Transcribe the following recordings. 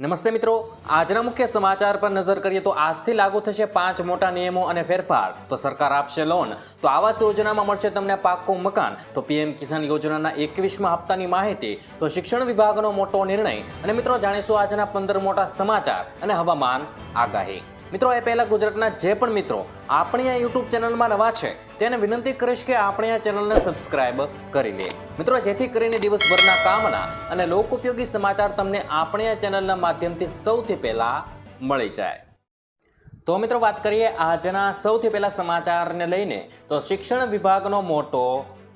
નમસ્તે મિત્રો. આજના મુખ્ય સમાચાર પર નજર કરીએ તો આજથી લાગુ થશે પાંચ મોટા નિયમો અને ફેરફાર. તો સરકાર આપશે લોન. તો આવાસ યોજનામાં મળશે તમને પાક્કું મકાન. તો પીએમ કિસાન યોજનાના એકવીસમાં હપ્તાની માહિતી. તો શિક્ષણ વિભાગનો મોટો નિર્ણય. અને મિત્રો, જાણીશું આજના પંદર મોટા સમાચાર અને હવામાન આગાહી. મિત્રો, એ પહેલાં ગુજરાતના જે પણ મિત્રો આપણી આ યુટ્યુબ ચેનલમાં નવા છે, તેને વિનંતી કરીશ કે આપણી આ ચેનલને સબસ્ક્રાઇબ કરી લે. મિત્રો, જેથી કરીને દિવસભરના કામના અને લોકોપયોગી સમાચાર તમને આપણી આ ચેનલના માધ્યમથી સૌથી પહેલાં મળી જાય. તો મિત્રો, વાત કરીએ આજના સૌથી પહેલા સમાચારને લઈને, તો શિક્ષણ વિભાગનો મોટો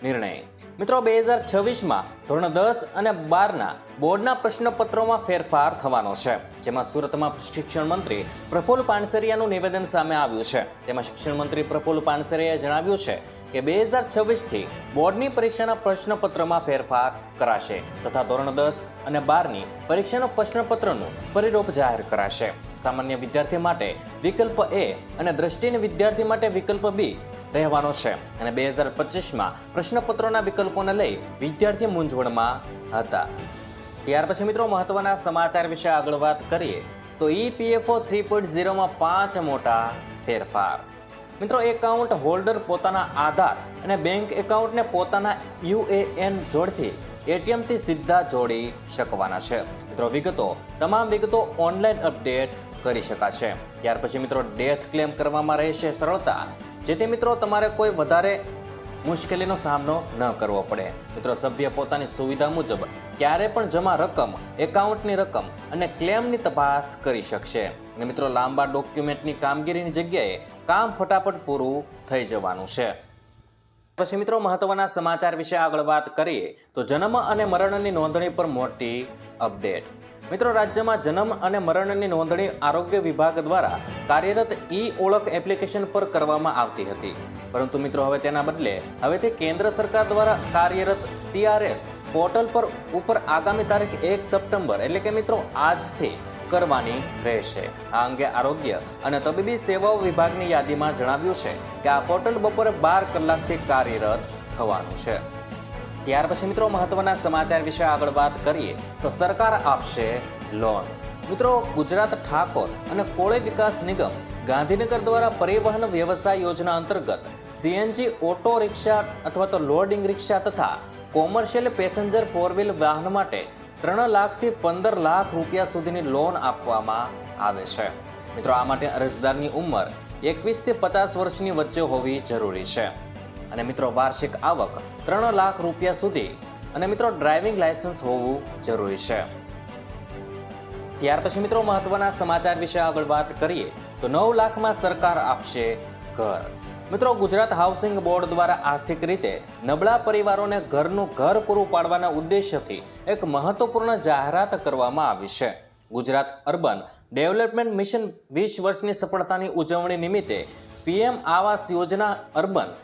નિર્ણય. મિત્રો, બે હજાર છવ્વીસમાં ધોરણ દસ અને બારના બોર્ડના પ્રશ્નપત્રોમાં ફેરફાર થવાનો છે, જેમાં સુરતમાં શિક્ષણ મંત્રી પ્રફુલ્લ પાનસરિયાનું નિવેદન સામે આવ્યું છે. તેમાં શિક્ષણ મંત્રી પ્રફુલ્લ પાનસરિયાએ જણાવ્યું છે કે બે હજાર છવ્વીસથી બોર્ડની પરીક્ષાના પ્રશ્નપત્રમાં ફેરફાર કરાશે તથા ધોરણ દસ અને બારની પરીક્ષાના પ્રશ્નપત્રનું પરિરૂપ જાહેર કરાશે. સામાન્ય વિદ્યાર્થી માટે વિકલ્પ એ અને દ્રષ્ટિહીન વિદ્યાર્થી માટે વિકલ્પ બી રહેવાનો છે અને બે હજાર પચીસમાં પ્રશ્નપત્રોના વિકલ્પોને લઈ વિદ્યાર્થી મૂંઝવણમાં હતા. ત્યાર પછી મિત્રો મહત્વના સમાચાર વિશે આગળ વાત કરીએ તો ઈપીએફઓ થ્રી પોઈન્ટ ઝીરોમાં પાંચ મોટા ફેરફાર. મિત્રો, એકાઉન્ટ હોલ્ડર પોતાના આધાર અને બેંક એકાઉન્ટને પોતાના યુએએન જોડથી એટીએમથી સીધા જોડી શકવાના છે. મિત્રો, વિગતો, તમામ વિગતો ઓનલાઈન અપડેટ કરી શકાશે. ત્યાર પછી મિત્રો, ડેથ ક્લેમ કરવામાં રહેશે સરળતા, જેથી મિત્રો તમારે કોઈ વધારે મુશ્કેલીનો સામનો ન કરવો પડે. મિત્રો, સભ્ય પોતાની સુવિધા મુજબ ક્યારે પણ જમા રકમ, એકાઉન્ટની રકમ અને ક્લેમની તપાસ કરી શકશે. અને મિત્રો, લાંબા ડોક્યુમેન્ટની કામગીરીની જગ્યાએ કામ ફટાફટ પૂરું થઈ જવાનું છે. પછી મિત્રો, મહત્વના સમાચાર વિશે આગળ વાત કરીએ, તો જન્મ અને મરણની નોંધણી પર મોટી અપડેટ. મિત્રો, રાજ્યમાં જન્મ અને મરણની નોંધણી આરોગ્ય વિભાગ દ્વારા કાર્યરત ઈ ઓળખ એપ્લિકેશન પર કરવામાં આવતી હતી. પરંતુ મિત્રો, હવે તેના બદલે હવે તે કેન્દ્ર સરકાર દ્વારા કાર્યરત સીઆરએસ પોર્ટલ પર ઉપર આગામી તારીખ એક સપ્ટેમ્બર એટલે કે મિત્રો, આજથી કરવાની રહેશે. આ અંગે આરોગ્ય અને તબીબી સેવાઓ વિભાગની યાદીમાં જણાવ્યું છે કે આ પોર્ટલ બપોરે બાર કલાકથી કાર્યરત થવાનું છે. ત્યાર પછી મિત્રો, મહત્વના સમાચાર વિશે આગળ વાત કરીએ તો સરકાર આપશે લોન. મિત્રો, ગુજરાત ઠાકોર અને કોળે વિકાસ નિગમ ગાંધીનગર દ્વારા પરિવહન વ્યવસાય યોજના અંતર્ગત સીએનજી ઓટો રિક્ષા અથવા તો લોડિંગ રિક્ષા તથા કોમર્શિયલ પેસેન્જર ફોર વ્હીલ વાહન માટે ત્રણ લાખથી પંદર લાખ રૂપિયા સુધીની લોન આપવામાં આવે છે. મિત્રો, આ માટે અરજદારની ઉંમર એકવીસથી પચાસ વર્ષની વચ્ચે હોવી જરૂરી છે. અને મિત્રો, વાર્ષિક આવક ત્રણ લાખ રૂપિયા સુધી અને મિત્રો ડ્રાઇવિંગ લાયસન્સ હોવું જરૂરી છે. ત્યાર પછી મિત્રો મહત્વના સમાચાર વિશે આગળ વાત કરીએ તો નવ લાખમાં સરકાર આપશે ઘર. મિત્રો ગુજરાત હાઉસિંગ બોર્ડ દ્વારા આર્થિક રીતે નબળા પરિવારોને ઘરનું ઘર પૂરું પાડવાના ઉદ્દેશ્યથી એક મહત્વપૂર્ણ જાહેરાત કરવામાં આવી છે. ગુજરાત અર્બન ડેવલપમેન્ટ મિશન વીસ વર્ષની સફળતાની ઉજવણી નિમિત્તે PM Awas Yojana urban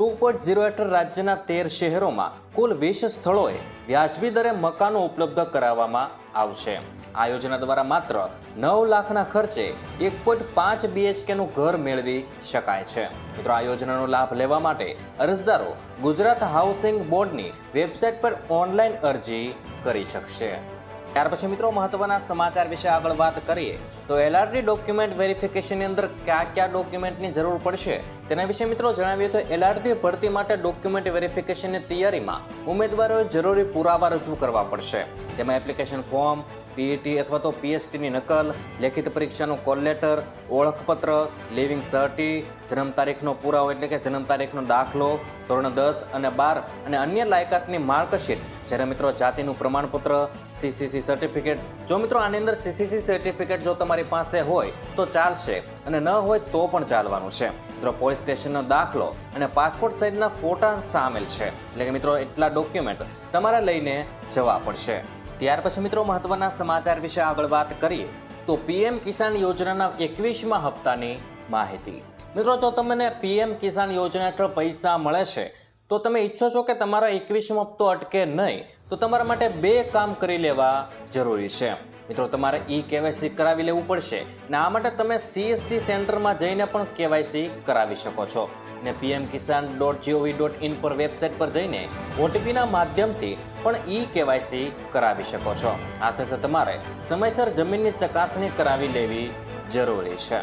two point zero હેઠળ રાજ્યના તેર શહેરોમાં કુલ વીસ સ્થળોએ વ્યાજબી દરે મકાનો ઉપલબ્ધ કરાવવામાં આવશે. આ યોજના દ્વારા માત્ર નવ લાખના ખર્ચે એક પોઈન્ટ પાંચ બીએચકેનું ઘર મેળવી શકાય છે. મિત્રો, આ યોજનાનો લાભ લેવા માટે અરજદારો ગુજરાત હાઉસિંગ બોર્ડની વેબસાઇટ પર ઓનલાઈન અરજી કરી શકશે. ત્યાર પછી મિત્રો મહત્વના સમાચાર વિશે આગળ વાત કરીએ, તો એલઆરડી ડોક્યુમેન્ટ વેરિફિકેશનની અંદર કયા કયા ડોક્યુમેન્ટની જરૂર પડશે તેના વિશે મિત્રો જણાવીએ તો એલઆરડી ભરતી માટે ડોક્યુમેન્ટ વેરિફિકેશનની તૈયારીમાં ઉમેદવારોએ જરૂરી પુરાવા રજૂ કરવા પડશે. તેમાં એપ્લિકેશન ફોર્મ પીઈટી અથવા તો પીએસટીની નકલ, લેખિત પરીક્ષાનું કોલ લેટર ઓળખપત્ર લિવિંગ સર્ટી જન્મ તારીખનો પુરાવો એટલે કે જન્મ તારીખનો દાખલો, ધોરણ દસ અને બાર અને અન્ય લાયકાતની માર્કશીટ જ્યારે મિત્રો જાતિનું પ્રમાણપત્ર સીસીસી સર્ટિફિકેટ જો મિત્રો આની અંદર સીસીસી સર્ટિફિકેટ જો તમારી પાસે હોય તો ચાલશે અને ન હોય તો પણ ચાલવાનું છે. મિત્રો પોલીસ સ્ટેશનનો દાખલો અને પાસપોર્ટ સાઇઝના ફોટા સામેલ છે. એટલે કે મિત્રો એટલા ડોક્યુમેન્ટ તમારે લઈને જવા પડશે. ત્યાર પછી મિત્રો મહત્વના સમાચાર વિશે આગળ વાત કરીએ, તો પીએમ કિસાન યોજનાના એકવીસમાં હપ્તાની માહિતી. મિત્રો જો તમને પીએમ કિસાન યોજના હેઠળ પૈસા મળે છે તો તમે ઈચ્છો છો કે તમારા એકવીસમો હપ્તો અટકે નહીં, તો તમારા માટે બે કામ કરી લેવા જરૂરી છે. મિત્રો, તમારે ઈ કેવાયસી કરાવી લેવું પડશે ને આ માટે તમે સીએસસી સેન્ટરમાં જઈને પણ કેવાયસી કરાવી શકો છો. ને PM Kisan dot G O V dot in પર વેબસાઇટ પર જઈને ઓટીપીના માધ્યમથી પણ ઈ કેવાયસી કરાવી શકો છો. આ સાથે તમારે સમયસર જમીનની ચકાસણી કરાવી લેવી જરૂરી છે.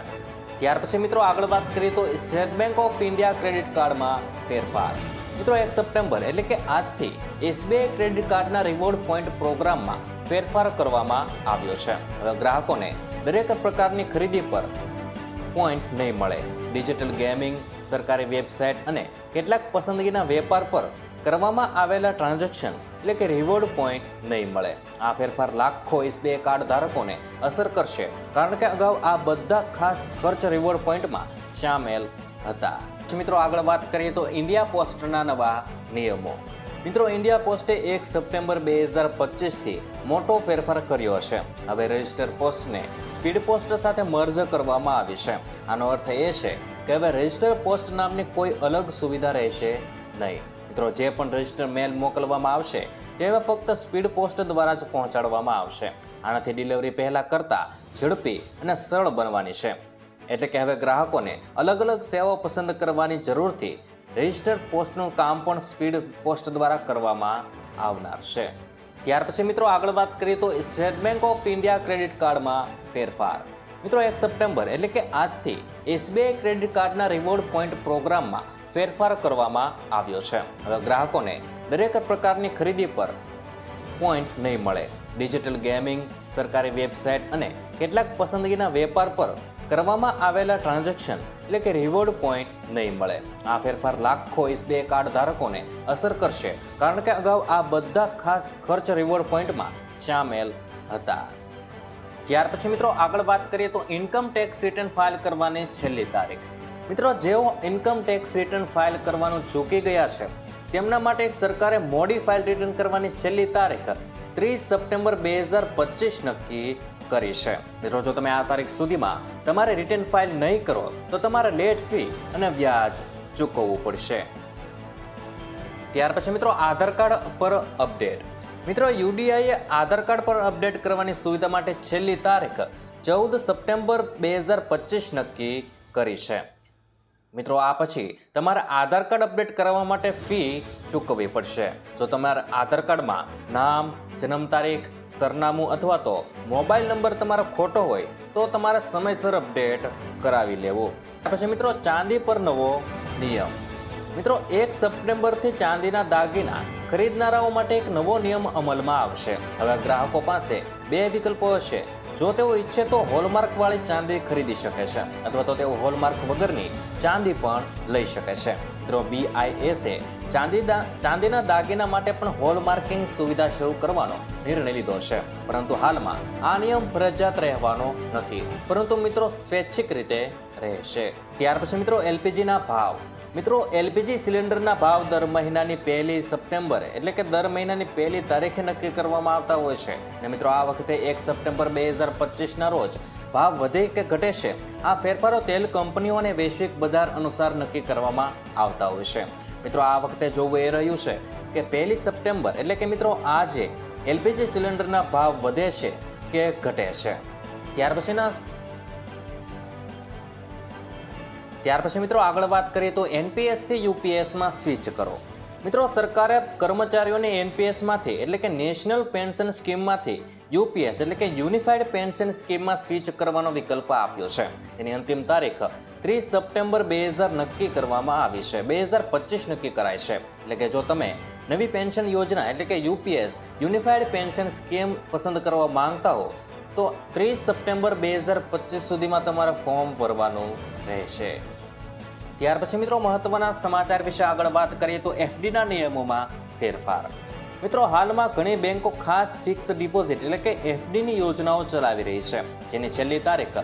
ત્યાર પછી મિત્રો આગળ વાત કરીએ તો State Bank of India credit કાર્ડમાં ફેરફાર. મિત્રો, એક સપ્ટેમ્બર એટલે કે આજથી એસબીઆઈ ક્રેડિટ કાર્ડના રિવોર્ડ પોઈન્ટ પ્રોગ્રામમાં ફેરફાર કરવામાં આવ્યો છે. હવે ગ્રાહકોને દરેક પ્રકારની ખરીદી પર પોઈન્ટ નહીં મળે. ડિજિટલ ગેમિંગ સરકારી વેબસાઇટ અને કેટલાક પસંદગીના વેપાર પર કરવામાં આવેલા ટ્રાન્ઝેક્શન એટલે કે રિવોર્ડ પોઈન્ટ નહીં મળે. આ ફેરફાર લાખો એસબીઆઈ કાર્ડ ધારકોને અસર કરશે, કારણ કે અગાઉ આ બધા ખાસ ખર્ચ રિવોર્ડ પોઈન્ટમાં સામેલ હતા. મિત્રો, આગળ વાત કરીએ તો ઇન્ડિયા પોસ્ટના નવા નિયમો. મિત્રો, ઇન્ડિયા પોસ્ટે એક સપ્ટેમ્બર બે હજાર પચીસથી મોટો ફેરફાર કર્યો છે હવે રજિસ્ટર પોસ્ટને સ્પીડ પોસ્ટ સાથે મર્જ કરવામાં આવી છે. આનો અર્થ એ છે કે હવે રજિસ્ટર પોસ્ટ નામની કોઈ અલગ સુવિધા રહેશે નહીં. મિત્રો, જે પણ રજિસ્ટર મેલ મોકલવામાં આવશે, તે હવે ફક્ત સ્પીડ પોસ્ટ દ્વારા જ પહોંચાડવામાં આવશે. આનાથી ડિલિવરી પહેલાં કરતાં ઝડપી અને સરળ બનવાની છે. એટલે કે હવે ગ્રાહકોને અલગ અલગ સેવાઓ પસંદ કરવાની જરૂરથી રજિસ્ટર્ડ પોસ્ટનું કામ પણ સ્પીડ પોસ્ટ દ્વારા કરવામાં આવનાર છે. ત્યાર પછી મિત્રો આગળ વાત કરીએ તો State Bank of India credit કાર્ડમાં ફેરફાર. મિત્રો એક સપ્ટેમ્બર એટલે કે આજથી એસબીઆઈ ક્રેડિટ કાર્ડના રિવોર્ડ પોઈન્ટ પ્રોગ્રામમાં ફેરફાર કરવામાં આવ્યો છે. હવે ગ્રાહકોને દરેક પ્રકારની ખરીદી પર પોઈન્ટ નહીં મળે. ડિજિટલ ગેમિંગ સરકારી વેબસાઇટ અને કેટલાક પસંદગીના વેપાર પર કરવામાં આવેલા ટ્રાન્ઝેક્શન એટલે કે રિવોર્ડ પોઈન્ટ નહીં મળે. આ ફેરફાર લાખો એસબીઆઈ કાર્ડ ધારકોને અસર કરશે, કારણ કે અગાઉ આ બધા ખાસ ખર્ચ રિવોર્ડ પોઈન્ટમાં સામેલ હતા. ત્યાર પછી મિત્રો આગળ વાત કરીએ તો ઇન્કમ ટેક્સ રિટર્ન ફાઇલ કરવાની છેલ્લી તારીખ. મિત્રો, જેઓ ઇન્કમ ટેક્સ રિટર્ન ફાઇલ કરવાનું ચૂકી ગયા છે, તેમના માટે સરકારે મોડી ફાઇલ રિટર્ન કરવાની છેલ્લી તારીખ, ત્રીસ સપ્ટેમ્બર બે હજાર પચીસ નક્કી કરી છે. મિત્રો, જો તમે આ તારીખ સુધીમાં તમારે રિટર્ન ફાઇલ નહીં કરો, તો તમારે લેટ ફી અને વ્યાજ ચૂકવવું પડશે. ત્યાર પછી મિત્રો, આધાર કાર્ડ પર અપડેટ. મિત્રો, યુડીઆઈએ આધાર કાર્ડ પર અપડેટ કરવાની સુવિધા માટે છેલ્લી તારીખ ચૌદ સપ્ટેમ્બર બે હજાર પચીસ નક્કી કરી છે. મિત્રો, આ પછી તમારે આધાર કાર્ડ અપડેટ કરાવવા માટે ફી ચૂકવવી પડશે. જો તમારા આધાર કાર્ડમાં નામ, જન્મ તારીખ, સરનામું અથવા તો મોબાઈલ નંબર તમારો ખોટો હોય, તો તમારે સમયસર અપડેટ કરાવી લેવું. પછી મિત્રો, ચાંદી પર નવો નિયમ. મિત્રો, એક સપ્ટેમ્બરથી ચાંદીના દાગીના ખરીદનારાઓ માટે એક નવો નિયમ અમલમાં આવશે. હવે ગ્રાહકો પાસે બે વિકલ્પો હશે. જો તેઓ ઈચ્છે તો હોલમાર્ક વાળી ચાંદી ખરીદી શકે છે, અથવા તો તેઓ હોલમાર્ક વગરની ચાંદી પણ લઈ શકે છે. મિત્રો બીઆઈએસે ચાંદી ચાંદીના દાગીના માટે પણ હોલમાર્કિંગ સુવિધા શરૂ કરવાનો નિર્ણય લીધો છે. પરંતુ હાલમાં આ નિયમ ફરજિયાત રહેવાનો નથી. પરંતુ મિત્રો સ્વૈચ્છિક રીતે રહેશે ત્યાર પછી મિત્રો એલપીજીના ભાવ. મિત્રો એલપીજી સિલિન્ડરના ભાવ દર મહિનાની પહેલી સપ્ટેમ્બર એટલે કે દર મહિનાની પહેલી તારીખે નક્કી કરવામાં આવતા હોય છે. અને મિત્રો, આ વખતે એક સપ્ટેમ્બર બે હજાર પચીસના રોજ ભાવ વધે કે ઘટે છે, આ ફેરફારો તેલ કંપનીઓ અને વૈશ્વિક બજાર અનુસાર નક્કી કરવામાં આવતા હોય છે. મિત્રો, આ વખતે જોવું એ રહ્યું છે કે પહેલી સપ્ટેમ્બર એટલે કે મિત્રો, આજે એલપીજી સિલિન્ડરના ભાવ વધે છે કે ઘટે છે. ત્યાર પછીના ત્યાર પછી મિત્રો આગળ વાત કરીએ તો એનપીએસથી યુપીએસમાં સ્વિચ કરો. મિત્રો સરકારે કર્મચારીઓને એનપીએસમાંથી એટલે કે નેશનલ પેન્શન સ્કીમમાંથી યુપીએસ એટલે કે યુનિફાઈડ પેન્શન સ્કીમમાં સ્વિચ કરવાનો વિકલ્પ આપ્યો છે. એની અંતિમ તારીખ ત્રીસ સપ્ટેમ્બર બે હજાર નક્કી કરવામાં આવી છે. બે હજાર પચીસ નક્કી કરાય છે. એટલે કે જો તમે નવી પેન્શન યોજના, એટલે કે યુપીએસ યુનિફાઈડ પેન્શન સ્કીમ પસંદ કરવા માંગતા હો, તો ત્રીસ સપ્ટેમ્બર બે હજાર પચીસ સુધીમાં તમારે ફોર્મ ભરવાનું રહેશે. ત્યાર પછી મિત્રો મહત્વના સમાચાર વિશે આગળ વાત કરીએ તો એફડીના નિયમોમાં ફેરફાર. મિત્રો હાલમાં ઘણી બેંકો ખાસ ફિક્સ ડિપોઝિટ એટલે કે એફડીની યોજનાઓ ચલાવી રહી છે, જેની છેલ્લી તારીખ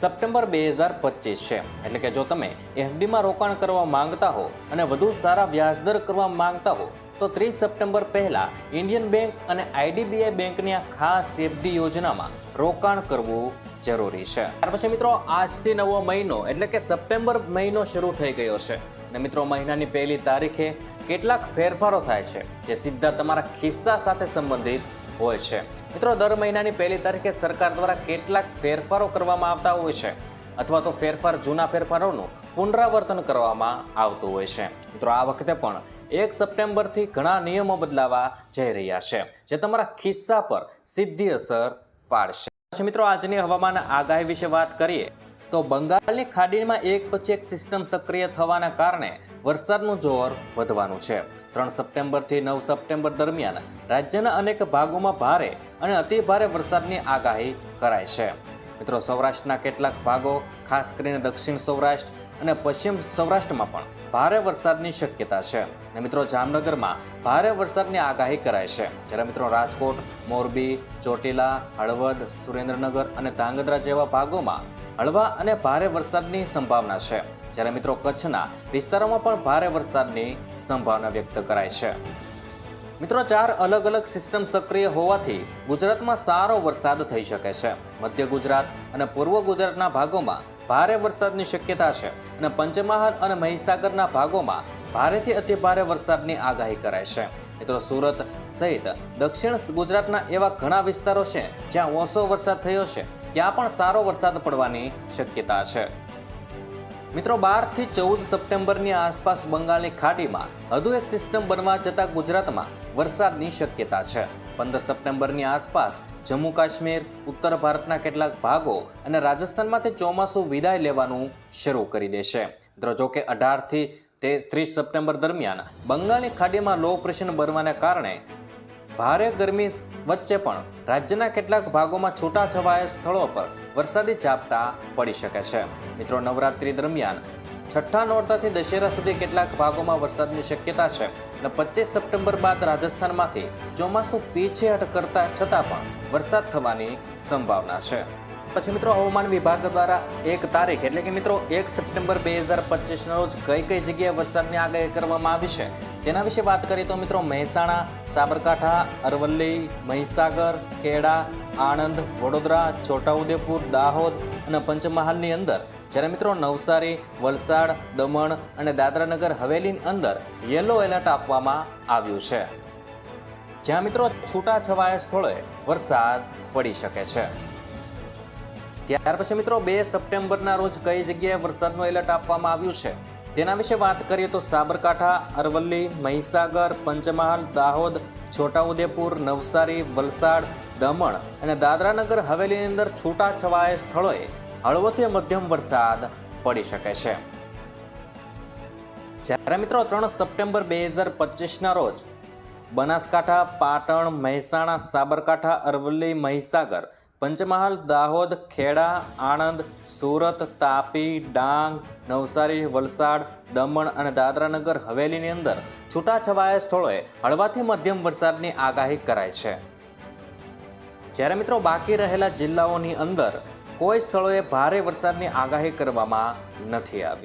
સપ્ટેમ્બર બે હજાર પચીસ છે. એટલે કે જો તમે એફડીમાં રોકાણ કરવા માંગતા હો અને વધુ સારા વ્યાજદર કરવા માંગતા હો તો ત્રીસ સપ્ટેમ્બર પહેલા ઇન્ડિયન બેંક અને આઈડીબીઆઈ બેંકની આ ખાસ એફડી યોજનામાં રોકાણ કરવું જરૂરી છે. ત્યાર પછી મિત્રો, આજથી નવો મહિનો, એટલે કે સપ્ટેમ્બર મહિનો શરૂ થઈ ગયો છે. અને મિત્રો, મહિનાની પહેલી તારીખે કેટલાક ફેરફારો થાય છે, જે સીધા તમારા ખિસ્સા સાથે સંબંધિત હોય છે. મિત્રો, દર મહિનાની પહેલી તારીખે સરકાર દ્વારા કેટલાક ફેરફારો કરવામાં આવતા હોય છે, અથવા તો ફેરફાર, જૂના ફેરફારોનું પુનરાવર્તન કરવામાં આવતું હોય છે. મિત્રો, આ વખતે પણ એક સપ્ટેમ્બરથી ઘણા નિયમો બદલાવા જઈ રહ્યા છે, જે તમારા ખિસ્સા પર સીધી અસર પાડશે. મિત્રો, આજની હવામાન આગાહી વિશે વાત કરીએ તો બંગાળની ખાડીમાં એક પછી એક સિસ્ટમ સક્રિય થવાના કારણે વરસાદનું જોર વધવાનું છે. ત્રણ સપ્ટેમ્બરથી નવ સપ્ટેમ્બર દરમિયાન રાજ્યના અનેક ભાગોમાં ભારે અને અતિ ભારે વરસાદની આગાહી કરાય છે. મિત્રો, સૌરાષ્ટ્રના કેટલાક ભાગો, ખાસ કરીને દક્ષિણ સૌરાષ્ટ્ર અને પશ્ચિમ સૌરાષ્ટ્રમાં પણ ભારે વરસાદની શક્યતા છે. અને મિત્રો, જામનગરમાં ભારે વરસાદની આગાહી કરાય છે. જ્યારે મિત્રો, રાજકોટ, મોરબી, ચોટીલા, હળવદ, સુરેન્દ્રનગર અને ધાંગધ્રા જેવા ભાગોમાં હળવા અને ભારે વરસાદની સંભાવના છે. જ્યારે મિત્રો, કચ્છના વિસ્તારોમાં પણ ભારે વરસાદની સંભાવના વ્યક્ત કરાય છે. મિત્રો, ચાર અલગ અલગ સિસ્ટમ સક્રિય હોવાથી ગુજરાતમાં સારો વરસાદ થઈ શકે છે. મધ્ય ગુજરાત અને પૂર્વ ગુજરાતના ભાગોમાં ભારે વરસાદની શક્યતા છે અને પંચમહાલ અને મહીસાગરના ભાગોમાં ભારેથી અતિ ભારે વરસાદની આગાહી કરાય છે. મિત્રો, સુરત સહિત દક્ષિણ ગુજરાતના એવા ઘણા વિસ્તારો છે જ્યાં ઓછો વરસાદ થયો છે. ત્યાં પણ સારો વરસાદ પડવાની શક્યતા છે. મિત્રો, બારથી ચૌદ સપ્ટેમ્બરની આસપાસ બંગાળની ખાડીમાં વધુ એક સિસ્ટમ બનવા જતાં ગુજરાતમાં વરસાદની શક્યતા છે. પંદર સપ્ટેમ્બરની આસપાસ જમ્મુ કાશ્મીર, ઉત્તર ભારતના કેટલાક ભાગો અને રાજસ્થાનમાંથી ચોમાસું વિદાય લેવાનું શરૂ કરી દેશે. જોકે અઢારથી તે ત્રીસ સપ્ટેમ્બર દરમિયાન બંગાળની ખાડીમાં લો પ્રેશર બનવાને કારણે ભારે ગરમી વચ્ચે પણ રાજ્યના કેટલાક ભાગોમાં છૂટાછવાયા સ્થળો પર વરસાદી ઝાપટા પડી શકે છે. મિત્રો, નવરાત્રી દરમિયાન છઠ્ઠા નોરતાથી દશેરા સુધી કેટલાક ભાગોમાં વરસાદની શક્યતા છે અને પચીસ સપ્ટેમ્બર બાદ રાજસ્થાનમાંથી ચોમાસું પીછેહટ કરતા છતાં પણ વરસાદ થવાની સંભાવના છે. પછી મિત્રો હવામાન વિભાગ દ્વારા એક તારીખ એટલે કે મિત્રો એક સપ્ટેમ્બર બે હજાર પચીસના રોજ કઈ કઈ જગ્યાએ વરસાદની આગાહી કરવામાં આવી છે? તેના વિશે વાત કરીએ તો મિત્રો મહેસાણા, સાબરકાંઠા, અરવલ્લી, મહીસાગર, ખેડા, આણંદ, વડોદરા, છોટાઉદેપુર, દાહોદ અને પંચમહાલની અંદર. જ્યારે મિત્રો નવસારી, વલસાડ, દમણ અને દાદરાનગર હવેલીની અંદર યલો એલર્ટ આપવામાં આવ્યું છે. જ્યાં મિત્રો છૂટાછવાયા સ્થળોએ વરસાદ પડી શકે છે. ત્યાર પછી મિત્રો બે સપ્ટેમ્બરના રોજ કઈ જગ્યાએ વરસાદનું એલર્ટ આપવામાં આવ્યું છે? તેના વિશે વાત કરીએ તો સાબરકાંઠા, અરવલ્લી, મહીસાગર, પંચમહાલ, દાહોદ, છોટાઉદેપુર, નવસારી, વલસાડ, દમણ અને દાદરાનગર હવેલીની અંદર છૂટાછવાયા સ્થળોએ હળવોથી મધ્યમ વરસાદ પડી શકે છે. જ્યારે મિત્રો ત્રણ સપ્ટેમ્બર બે હજાર પચીસના રોજ બનાસકાંઠા, પાટણ, મહેસાણા, સાબરકાંઠા, અરવલ્લી, મહીસાગર પંચમહાલ, દાહોદ, ખેડા, આણંદ, સુરત, તાપી, ડાંગ, નવસારી, વલસાડ, દમણ અને દાદરાનગર હવેલીની અંદર છૂટાછવાયા સ્થળોએ હળવાથી મધ્યમ વરસાદની આગાહી કરાય છે. જ્યારે મિત્રો બાકી રહેલા જિલ્લાઓની અંદર કોઈ સ્થળોએ ભારે વરસાદની આગાહી કરવામાં નથી આવી.